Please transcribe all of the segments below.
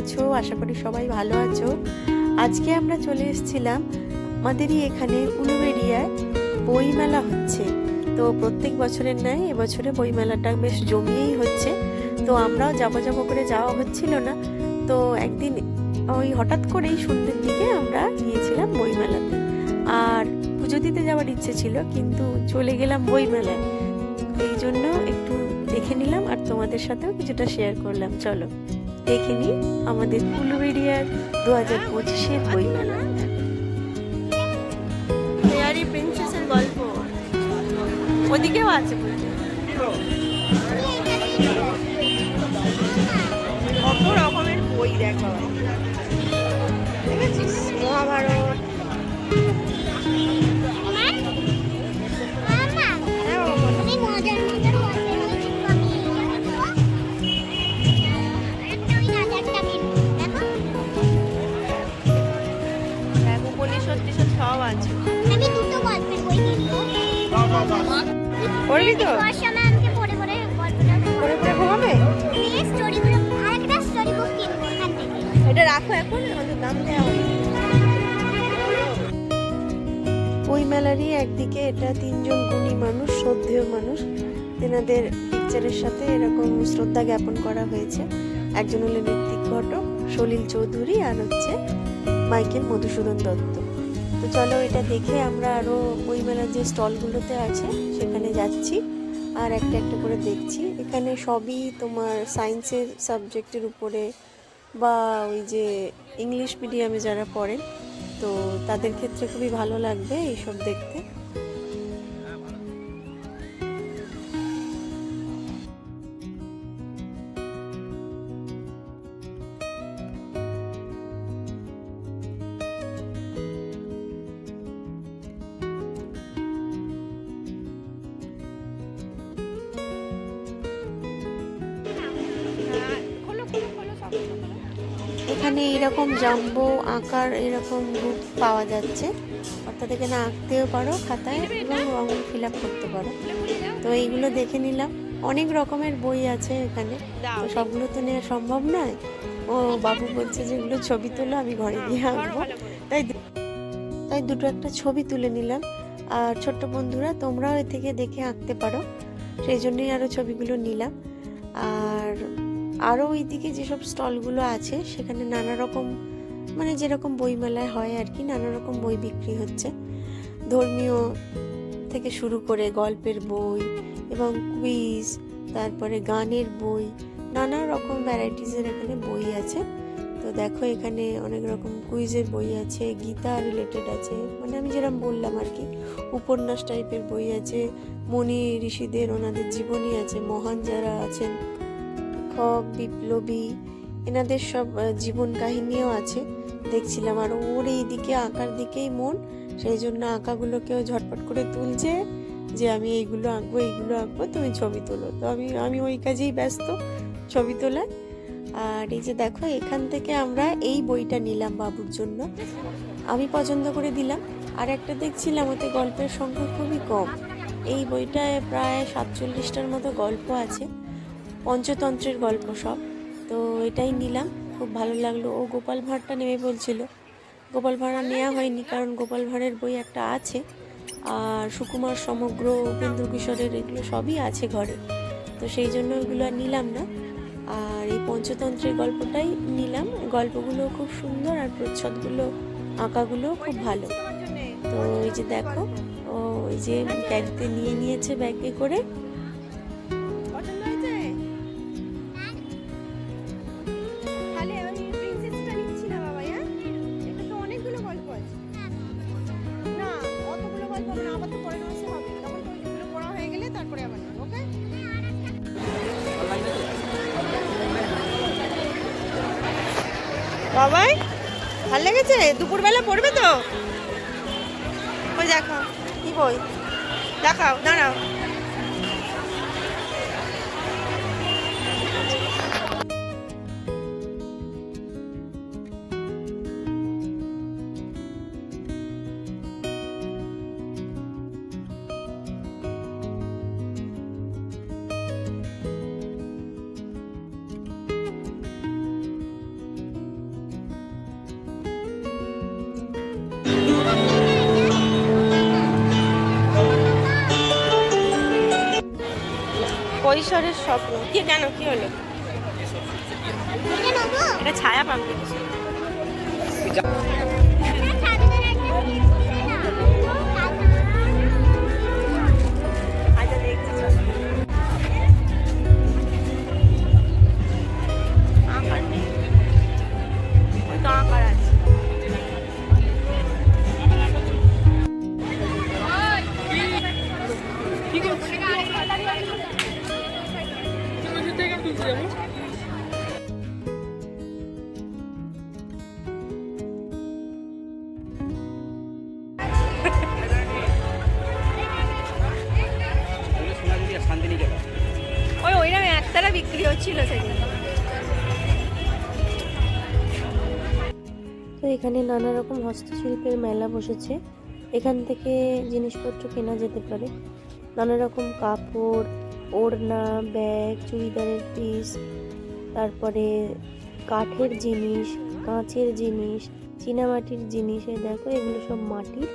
আছো? আশা করি সবাই ভালো আছো। আজকে আমরা চলে এসেছিলাম আমাদেরই এখানে উলুবেড়িয়ায় বইমেলা হচ্ছে। তো প্রত্যেক বছরের ন্যায় এবছরে বইমেলাটা বেশ জমিয়েই হচ্ছে। তো আমরাও যাব যাব করে যাওয়া হচ্ছিল না। তো একদিন ওই হঠাৎ করেই সন্ধ্যের দিকে আমরা গিয়েছিলাম বইমেলাতে। আর পুজো দিতে যাওয়ার ইচ্ছে ছিল, কিন্তু চলে গেলাম বইমেলায়। এই জন্য একটু দেখে নিলাম আর তোমাদের সাথেও কিছুটা শেয়ার করলাম। চলো। দেখে নিই আমাদের উলুবেড়িয়ার দু হাজার পঁচিশের বইমেলা। ফেয়ারি প্রিন্সেসের গল্প। ওদিকেও আছে কত রকমের বই দেখো মহাভারত একদিকে এটা তিনজন গুণী মানুষ, শ্রদ্ধেয় মানুষ। তেনাদের পিকচারের সাথে এরকম শ্রদ্ধা জ্ঞাপন করা হয়েছে। একজন হলেন ঋত্বিক ঘটক, সলিল চৌধুরী আর হচ্ছে মাইকেল মধুসূদন দত্ত। তো চলো এটা দেখে আমরা আরও বইমেলার যে স্টলগুলোতে আছে, সেখানে যাচ্ছি আর একটা একটা করে দেখছি। এখানে সবই তোমার সায়েন্সের সাবজেক্টের উপরে বা ওই যে ইংলিশ মিডিয়ামে যারা পড়েন তো তাদের ক্ষেত্রে খুবই ভালো লাগবে এইসব দেখতে। এখানে এরকম জাম্বো আঁকার এরকম বুক পাওয়া যাচ্ছে। অর্থাৎ এখানে আঁকতেও পারো খাতায় এবং রং ফিল আপ করতে পারো। তো এইগুলো দেখে নিলাম। অনেক রকমের বই আছে এখানে। সবগুলো তো নেওয়া সম্ভব নয়। ও বাবু বলছে যেগুলো ছবি তোলো আমি ঘরে গিয়ে আঁকবো। তাই তাই দুটো একটা ছবি তুলে নিলাম। আর ছোট্ট বন্ধুরা তোমরাও এ থেকে দেখে আঁকতে পারো। সেই জন্যই আরও ছবিগুলো নিলাম। আর আরও ওইদিকে যেসব স্টলগুলো আছে, সেখানে নানা রকম মানে যেরকম বইমেলায় হয় আর কি নানা রকম বই বিক্রি হচ্ছে। ধর্মীয় থেকে শুরু করে গল্পের বই এবং কুইজ তারপরে গানের বই নানা রকম ভ্যারাইটিসের এখানে বই আছে। তো দেখো এখানে অনেক রকম কুইজের বই আছে, গীতা রিলেটেড আছে মানে আমি যেরকম বললাম আর কি, উপন্যাস টাইপের বই আছে, মনি ঋষিদের, ওনাদের জীবনী আছে, মহান যারা আছেন লেখক বিপ্লবী, এনাদের সব জীবন কাহিনীও আছে। দেখছিলাম আর ওর এই দিকে, আঁকার দিকেই মন। সেই জন্য আঁকাগুলোকেও ঝটপট করে তুলছে যে আমি এইগুলো আঁকবো এইগুলো আঁকবো, তুমি ছবি তোলো। তো আমি আমি ওই কাজেই ব্যস্ত ছবি তোলায় আর এই যে দেখো, এখান থেকে আমরা এই বইটা নিলাম বাবুর জন্য। আমি পছন্দ করে দিলাম। আর একটা দেখছিলাম, ওতে গল্পের সংখ্যা খুবই কম। এই বইটায় প্রায় সাতচল্লিশটার মতো গল্প আছে। পঞ্চতন্ত্রের গল্প সব। তো এটাই নিলাম। খুব ভালো লাগল। ও গোপাল ভাঁড়টা নেমে বলছিল। গোপাল ভাঁড় নেওয়া হয়নি কারণ গোপাল ভাঁড়ের বই একটা আছে। আর সুকুমার, সমগ্র উপেন্দ্র কিশোরের এগুলো সবই আছে ঘরে। তো সেই জন্য ওগুলো আর নিলাম না। আর এই পঞ্চতন্ত্রের গল্পটাই নিলাম। গল্পগুলো খুব সুন্দর আর প্রচ্ছদগুলো, আঁকাগুলো খুব ভালো। তো ওই যে দেখো, ও ওই যে ব্যাগতে নিয়ে নিয়েছে ব্যাগে করে। বাবাই ভালো লেগেছে? দুপুরবেলা পড়বে তো? ওই দেখাও কি বই? দেখাও দাঁড়াও। ঈশ্বরের স্বপ্ন। কি কেন? কি হলো? এটা ছায়া পাম্পি আচ্ছা দেখছি আর ওইরকম একতারা বিক্রি হচ্ছিল তো এখানে নানা রকম হস্তশিল্পের মেলা বসেছে। এখান থেকে জিনিসপত্র কেনা যেতে পারে। নানা রকম কাপড় ওড়না, ব্যাগ, চুড়িদারের পিস, তারপরে কাঠের জিনিস, কাঁচের জিনিস, চীনামাটির জিনিস দেখো, এগুলো সব মাটির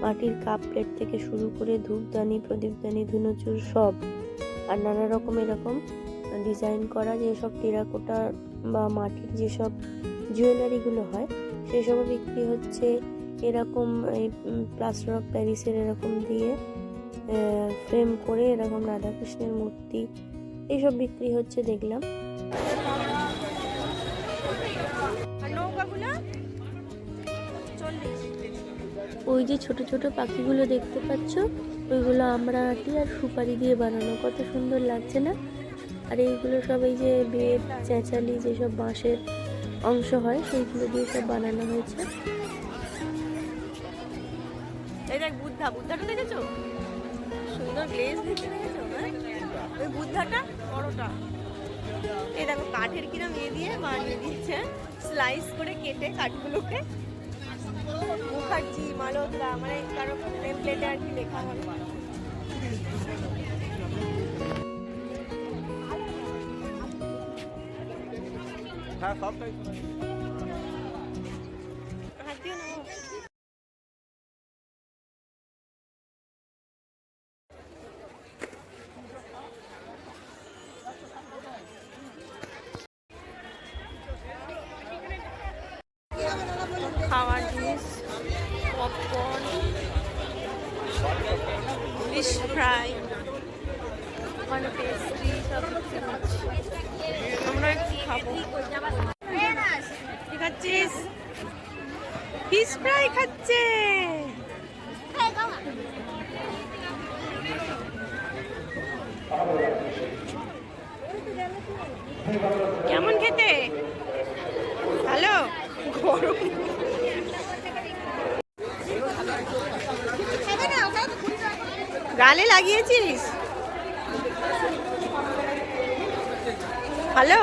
মাটির কাপ প্লেট থেকে শুরু করে ধূপদানি, প্রদীপদানি, ধুনোচুর সব। আর নানা রকম এরকম ডিজাইন করা যেসব টেরাকোটা বা মাটির যেসব জুয়েলারিগুলো হয়, সেসবও বিক্রি হচ্ছে। এরকম এই প্লাস্টার অফ প্যারিসের এরকম দিয়ে ফ্রেম করে এরকম রাধাকৃষ্ণের মূর্তি এইসব বিক্রি হচ্ছে দেখলাম। ওই যে ছোট ছোট পাখিগুলো দেখতে পাচ্ছ ওইগুলো আমরা আটি আর সুপারি দিয়ে বানানো। কত সুন্দর লাগছে না? আর এইগুলো সব এই যে বেত চেঁচালি যেসব বাঁশের অংশ হয় সেইগুলো দিয়ে সব বানানো হয়েছে। এই দেখ বুদ্ধা বুদ্ধাটা দেখেছ? হ্যাঁ? ওই বুদ্ধাটা, বড়টা। এই দেখো, কাঠের কিরম এ দিয়ে বানিয়ে দিচ্ছে। স্লাইস করে কেটে কাঠগুলোকে। মুখার্জি মালোদরা মানে কারও টেমপ্লেটে আর কি লেখা হবে হ্যাঁ সবটাই ফিশ ফ্রাই খাচ্ছে। কেমন খেতে? ভালো? গালে লাগিয়েছিস? ভালো?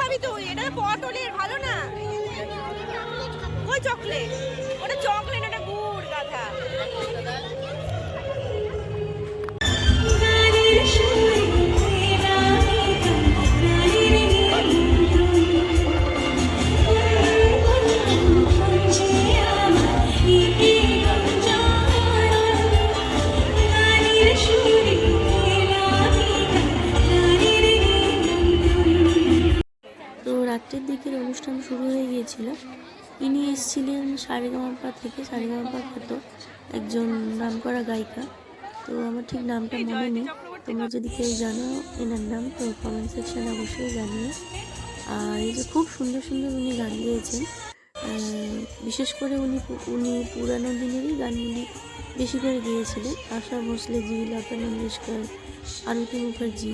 খাবি তুই এটা পটলের ভালো না। ওই চকলেট ওটা চকলেট ওটা গুড় গাধা। হয়ে গিয়েছিল। ইনি এসেছিলেন সারেগামাপা থেকে। সারেগামাপা খ্যাত একজন নামকরা গায়িকা। তো আমার ঠিক নামটা মনে নেই। তোমরা যদি কেউ জানো এনার নাম, তো কমেন্ট সেকশানে অবশ্যই জানিও। আর এই যে খুব সুন্দর সুন্দর উনি গান গেয়েছেন। বিশেষ করে উনি উনি পুরানো দিনেরই গানগুলি বেশি করে গেয়েছিলেন। আশা ভোসলে জি লতা মঙ্গেশকর, আরতি মুখার্জি,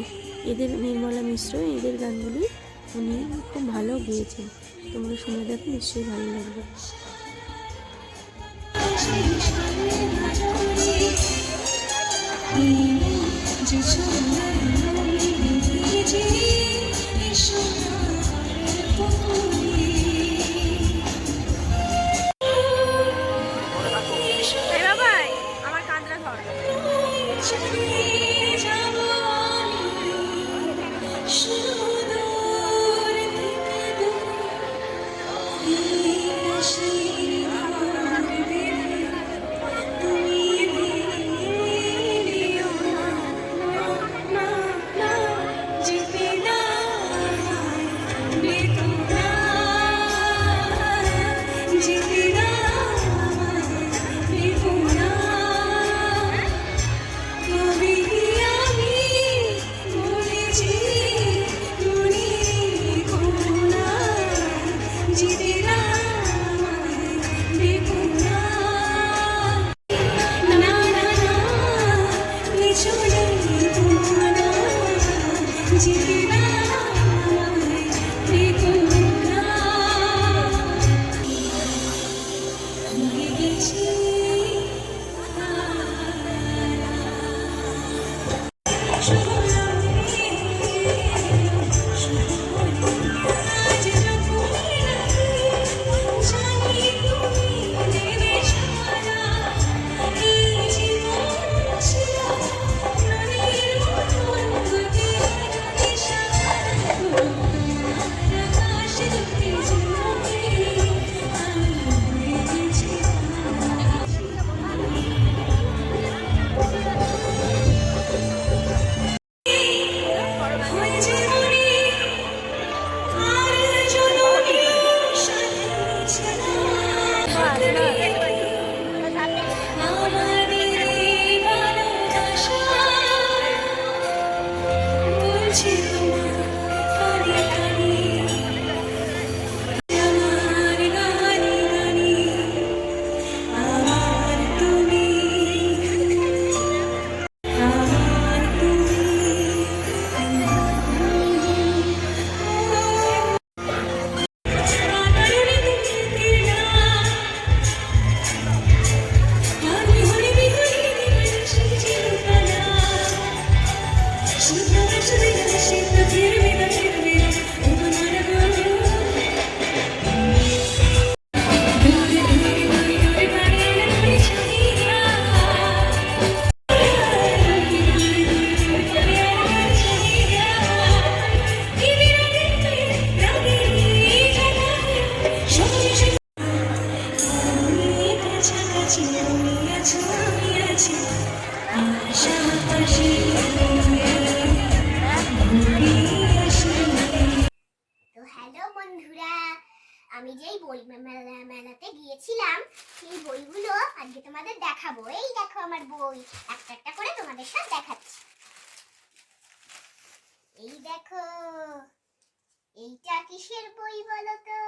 এদের নির্মলা মিশ্র, এদের গানগুলি উনি খুব ভালো গেয়েছেন। তোমরা শুনে দেখো নিশ্চয়ই ভালো লাগবে। তো বন্ধুরা, আমি যেই বই মেলা মেলাতে গিয়েছিলাম, সেই বইগুলো আজকে তোমাদের দেখাবো। এই দেখো আমার বই, একটা একটা করে তোমাদের সাথে দেখাচ্ছি। এই দেখো, এইটা কিসের বই বলো তো?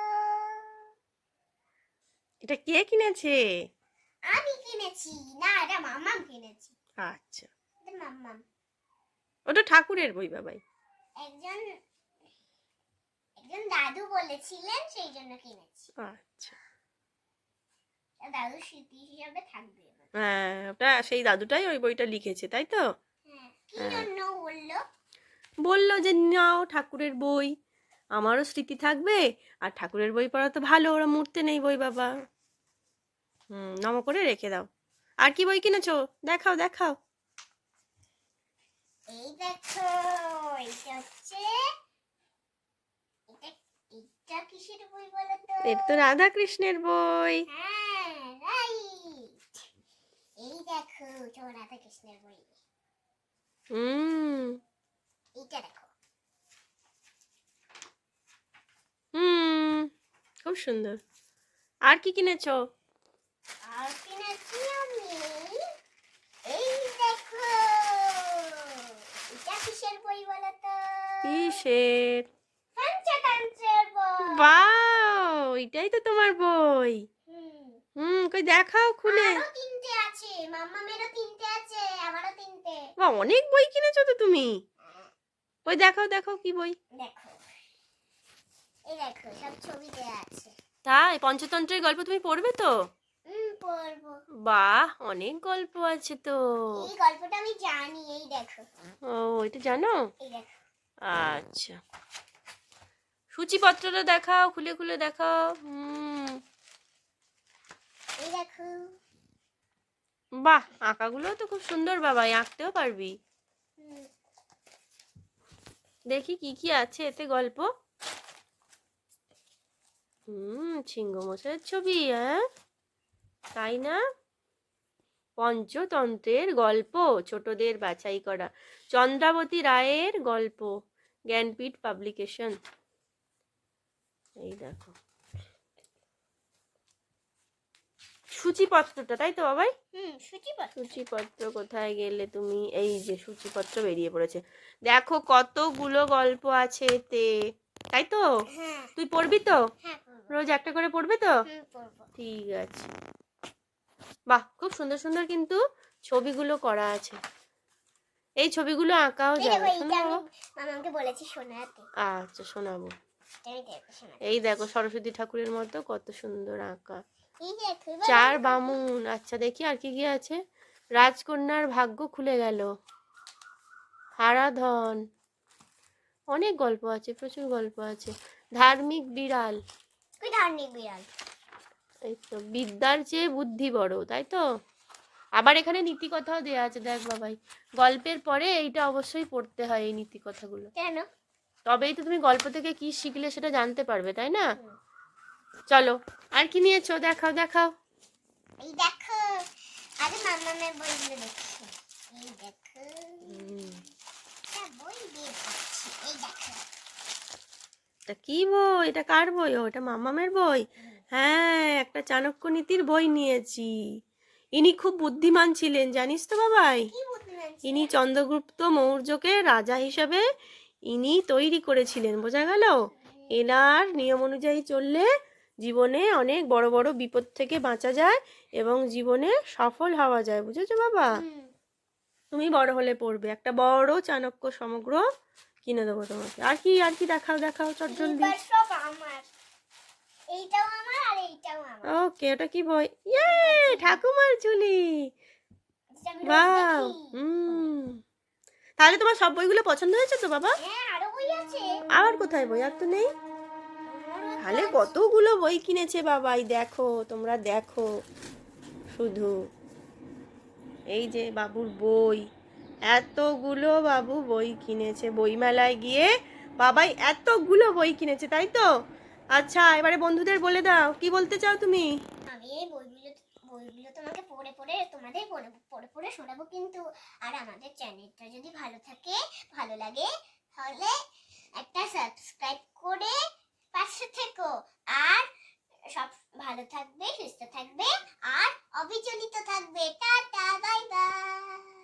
এটা কে কিনেছে? আমি কিনেছি। না এটা মাম্মাম কিনেছি। আচ্ছা। এটা মাম্মাম। ওটা ঠাকুরের বই বাবাই। একজন একজন দাদু বলেছিলেন সেই জন্য কিনেছি। আচ্ছা। দাদু স্মৃতি হিসাবে থাকবে হ্যাঁ ওটা সেই দাদুটাই ওই বইটা লিখেছে তাই তো? হ্যাঁ হ্যাঁ। বলল যে নাও ঠাকুরের বই। আমারও স্মৃতি থাকবে আর ঠাকুরের বই পড়া তো ভালো ওরা মূর্তে নেই বই বাবা। হুম নম করে রেখে দাও। আর কি বই কিনেছো? দেখাও দেখাও। এই দেখো এটা হচ্ছে এটা এটা কিসের বই বলো তো এটা তো রাধা কৃষ্ণের বই। হ্যাঁ রাইট এই দেখো তো রাধা কৃষ্ণের বই। হুম। দেখো। হুম খুব সুন্দর। আর কি কিনেছো? আর কিনেছি আমি এই দেখো এটা কিসের? বই বলো তো কিসের বাও ওইটাই তো তোমার বই। হুম কই দেখাও খুলে। তিনটে আছে মাম্মামেরও তিনটে আছে আমারও তিনটে বা অনেক বই কিনেছো তো তুমি। ওই দেখাও দেখাও কি বই? দেখো এই দেখো সব ছবি দেয়া আছে। তাই পঞ্চতন্ত্রের গল্প তুমি পড়বে তো? বাহ অনেক গল্প আছে তো। এই গল্পটা আমি জানি এই দেখো। ও এটা জানো? আচ্ছা। সূচিপত্রটা দেখাও খুলে খুলে দেখাও। হুম। এই দেখো। বাহ আঁকাগুলো তো খুব সুন্দর বাবা আঁকতেও পারবি। দেখি কি কি আছে এতে গল্প। হুম সিংহমশাইয়ের ছবি হ্যাঁ? তাই না? পঞ্চতন্ত্রের গল্প ছোটদের বাছাই করা। চন্দ্রাবতী রায়ের গল্প জ্ঞানপীঠ পাবলিকেশন। এই দেখো। সূচিপত্রটা তাই তো বাবাই? হুম সূচিপত্র। সূচিপত্র কোথায় গেলে তুমি? এই যে সূচিপত্র বেরিয়ে পড়েছে। দেখো কতগুলো গল্প আছে এতে তাই তো? হ্যাঁ। তুই পড়বি তো? হ্যাঁ রোজ একটা করে পড়বে তো? ঠিক আছে। বাহ খুব সুন্দর সুন্দর কিন্তু ছবিগুলো করা আছে। এই ছবিগুলো আঁকাও যাবে বলেছি শোনাতে। আচ্ছা শোনাবো। এই দেখো সরস্বতী ঠাকুরের মতো কত সুন্দর আঁকা। চার বামুন। আচ্ছা দেখি আর কি কি আছে। রাজকন্যার ভাগ্য খুলে গেল। হারাধন। অনেক গল্প আছে প্রচুর গল্প আছে। ধার্মিক বিড়াল। ধার্মিক বিড়াল? এই তো বিদ্যার চেয়ে বুদ্ধি বড় তাই তো? আবার এখানে নীতি কথাও দেওয়া আছে দেখ বাবাই। গল্পের পরে এইটা অবশ্যই পড়তে হয় এই নীতি কথাগুলো কেন? তবেই তো তুমি গল্প থেকে কি শিখলে সেটা জানতে পারবে তাই না? চলো আর কি নিয়েছো? দেখাও দেখাও। এই দেখো আরে মামামের বইগুলো দেখছি? এই দেখো বই বের করছি এই দেখো। এটা কি বই? এটা কার বই? ও এটা মামামের বই? হ্যাঁ একটা চাণক্য নীতির বই নিয়েছি। ইনি খুব বুদ্ধিমান ছিলেন জানিস তো বাবাই? ইনি চন্দ্রগুপ্ত মৌর্যকে রাজা হিসাবে ইনি তৈরি করেছিলেন বোঝা গেল? এনার নিয়ম অনুযায়ী চললে জীবনে অনেক বড় বড় বিপদ থেকে বাঁচা যায় এবং জীবনে সফল হওয়া যায় বুঝেছ বাবা? তুমি বড় হলে পড়বে। একটা বড় চাণক্য সমগ্র কিনে দেবো তোমাকে। আর কি আর কি দেখাও দেখাও চট জলদি। এইটাও আমার আর এইটাও আমার। ওকে ওটা কি বই ইয়ে ঠাকুমার চুলি। বাহ হুম। তাহলে তোমার সব বইগুলো পছন্দ হয়েছে তো বাবা? হ্যাঁ আর কোথায় বই? আর তো নেই। তাহলে কতগুলো বই কিনেছে বাবাই? দেখো তোমরা দেখো। শুধু এই যে বাবুর বই। এতগুলো বাবু বই কিনেছে। বইমেলায় গিয়ে বাবাই এতগুলো বই কিনেছে তাই তো? আচ্ছা এবারে বন্ধুদের বলে দাও, কি বলতে চাও তুমি? আমি এই বইগুলো বইগুলো তোমাকে পড়ে পড়ে তোমাদের পড়ে পড়ে পড়ে শোনাবো কিন্তু, আর আমাদের চ্যানেলটা যদি ভালো থাকে, ভালো লাগে, তাহলে একটা সাবস্ক্রাইব করে পাশে থেকো। আর সব ভালো থাকবে, সুস্থ থাকবে, আর অবিচলিত থাকবে। Tata, bye bye.